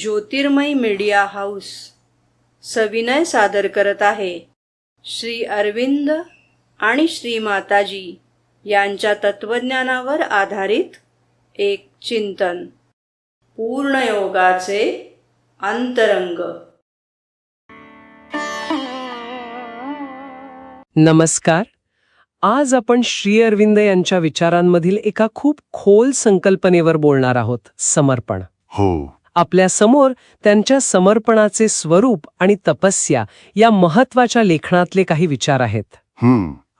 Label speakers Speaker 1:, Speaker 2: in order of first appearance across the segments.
Speaker 1: ज्योतिर्मय media house सविनय सादर करत आहे. श्री अरविंद आणि श्री माताजी यांच्या तत्वज्ञानावर आधारित एक चिंतन. पूर्णयोगाचे अंतरंग.
Speaker 2: नमस्कार. आज आपण श्री अरविंद यांच्या विचारांमधील एका खूप खोल संकल्पनेवर बोलणार आहोत समर्पण.
Speaker 3: हो.
Speaker 2: आपल्यासमोर त्यांच्या समर्पणाचे स्वरूप आणि तपस्या या महत्त्वाच्या लेखनातले काही विचार आहेत.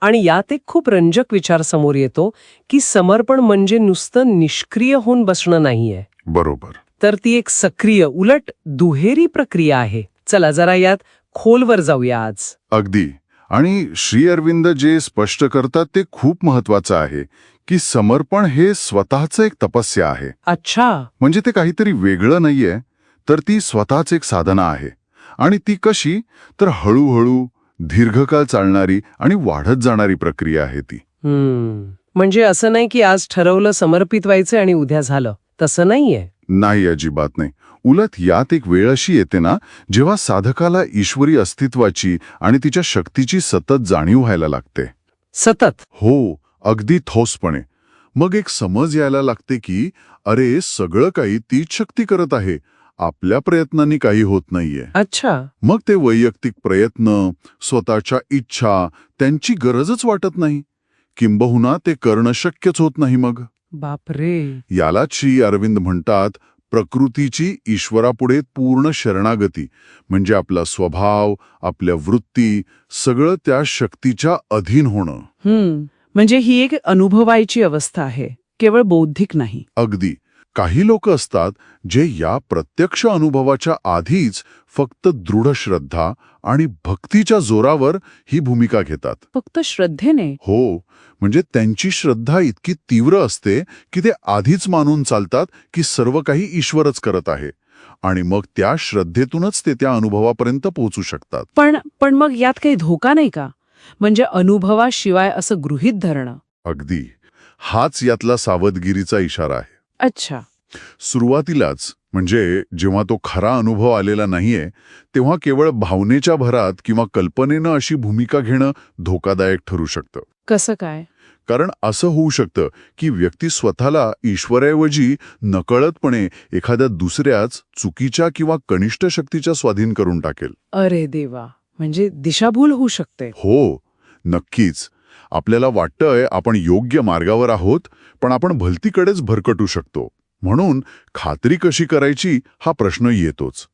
Speaker 2: आणि यात एक खूप रंजक विचार समोर येतो की समर्पण म्हणजे नुसतं निष्क्रिय होऊन बसणं नाहीये.
Speaker 3: बरोबर.
Speaker 2: तर ती एक सक्रिय उलट दुहेरी प्रक्रिया आहे. चला जरा यात खोलवर जाऊया आज.
Speaker 3: अगदी. आणि श्री अरविंद जे स्पष्ट करतात ते खूप महत्वाचं आहे. की समर्पण हे स्वतःचं एक तपस्या आहे.
Speaker 2: अच्छा.
Speaker 3: म्हणजे ते काहीतरी वेगळं नाहीये तर ती स्वतःच एक साधना आहे. आणि ती कशी? तर हळूहळू दीर्घकाळ चालणारी आणि वाढत जाणारी प्रक्रिया आहे ती.
Speaker 2: हम्म. म्हणजे असं नाही की आज ठरवलं समर्पित व्हायचं आणि उद्या झालं. तसं नाहीये.
Speaker 3: नाही अजिबात नाही. उलट यात एक वेळ अशी येते ना जेव्हा साधकाला ईश्वरी अस्तित्वाची आणि तिच्या शक्तीची सतत जाणीव व्हायला लागते.
Speaker 2: सतत.
Speaker 3: हो. अगदी ठोसपणे. मग एक समज यायला लागते की अरे सगळं काही तीच शक्ती करत आहे. आपल्या प्रयत्नांनी काही होत नाहीये.
Speaker 2: अच्छा.
Speaker 3: मग ते वैयक्तिक प्रयत्न स्वतःच्या इच्छा त्यांची गरजच वाटत नाही. किंबहुना ते करणं शक्यच होत नाही मग.
Speaker 2: बापरे.
Speaker 3: यालाच श्री अरविंद म्हणतात प्रकृतीची ईश्वरापुढे पूर्ण शरणागती. म्हणजे आपला स्वभाव आपल्या वृत्ती सगळं त्या शक्तीच्या अधीन होणं.
Speaker 4: म्हणजे ही एक अनुभवायची अवस्था आहे केवळ बौद्धिक नाही.
Speaker 3: अगदी. काही लोक असतात जे या प्रत्यक्ष अनुभवाच्या आधीच फक्त दृढ श्रद्धा आणि भक्तीच्या जोरावर ही भूमिका घेतात.
Speaker 4: फक्त श्रद्धेने?
Speaker 3: हो. म्हणजे त्यांची श्रद्धा इतकी तीव्र असते की ते आधीच मानून चालतात की सर्व काही ईश्वरच करत आहे आणि मग त्या श्रद्धेतूनच ते त्या अनुभवापर्यंत पोहोचू शकतात.
Speaker 4: पण पण मग यात काही धोका नाही का? म्हणजे अनुभवाशिवाय असं गृहीत धरणं.
Speaker 3: अगदी. हाच यातला सावधगिरीचा इशारा आहे.
Speaker 4: अच्छा.
Speaker 3: सुरुवातीलाच म्हणजे जेव्हा तो खरा अनुभव आलेला नाहीये तेव्हा केवळ भावनेच्या भरात किंवा कल्पनेनं अशी भूमिका घेणं धोकादायक ठरू शकतं.
Speaker 4: कसं काय?
Speaker 3: कारण असं होऊ शकतं की व्यक्ती स्वतःला ईश्वराऐवजी नकळतपणे एखाद्या दुसऱ्याच चुकीच्या किंवा कनिष्ठ शक्तीच्या स्वाधीन करून टाकेल.
Speaker 4: अरे देवा! म्हणजे दिशाभूल होऊ शकते.
Speaker 3: हो नक्कीच. आपल्याला वाटतंय आपण योग्य मार्गावर आहोत पण आपण भलतीकडेच भरकटू शकतो. म्हणून खात्री कशी करायची हा प्रश्न येतोच.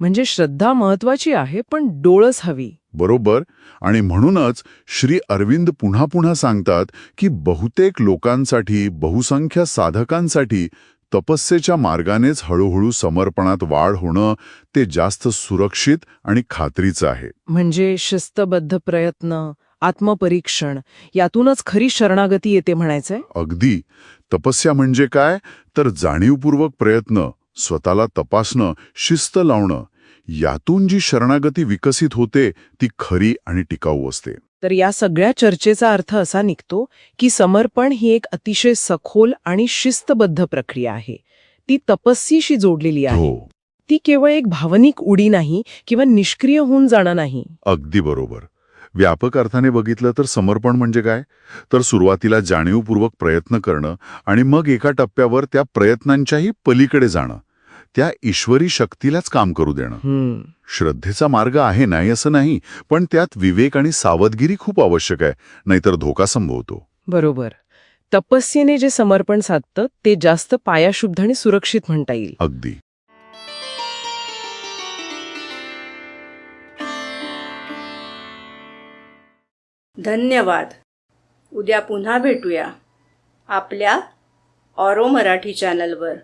Speaker 4: म्हणजे श्रद्धा महत्वाची आहे पण डोळस हवी.
Speaker 3: बरोबर. आणि म्हणूनच श्री अरविंद पुन्हा पुन्हा सांगतात की बहुतेक लोकांसाठी बहुसंख्य साधकांसाठी तपस्येच्या मार्गानेच हळूहळू समर्पणात वाढ होणं ते जास्त सुरक्षित आणि खात्रीचं आहे.
Speaker 4: म्हणजे शिस्तबद्ध प्रयत्न आत्मपरीक्षण यातूनच खरी शरणागती येते म्हणायचंय?
Speaker 3: अगदी. तपस्या म्हणजे काय? तर जाणीवपूर्वक प्रयत्न स्वतःला तपासणं शिस्त लावणं. यातून जी शरणागती विकसित होते ती खरी आणि टिकाऊ असते.
Speaker 4: तर या सगळ्या चर्चेचा अर्थ असा निघतो की समर्पण ही एक अतिशय सखोल आणि शिस्तबद्ध प्रक्रिया आहे. ती तपस्येशी जोडलेली आहे.
Speaker 3: हो.
Speaker 4: ती केवळ एक भावनिक उडी नाही किंवा निष्क्रिय होऊन जाणं नाही.
Speaker 3: अगदी बरोबर. व्यापक अर्थाने बघितलं तर समर्पण म्हणजे काय? तर सुरुवातीला जाणीवपूर्वक प्रयत्न करणं आणि मग एका टप्प्यावर त्या प्रयत्नांच्याही पलीकडे जाणं. त्या ईश्वरी शक्तीलाच काम करू देणं.
Speaker 4: हम्म.
Speaker 3: श्रद्धेचा मार्ग आहे नाही असं नाही पण त्यात विवेक आणि सावधगिरी खूप आवश्यक आहे नाहीतर धोका संभवतो.
Speaker 4: बरोबर. तपस्येने जे समर्पण साधतं ते जास्त पायाशुद्ध आणि सुरक्षित म्हणता येईल.
Speaker 3: अगदी.
Speaker 1: धन्यवाद. उद्या पुन्हा भेटूया आपल्या ऑरो मराठी चॅनलवर.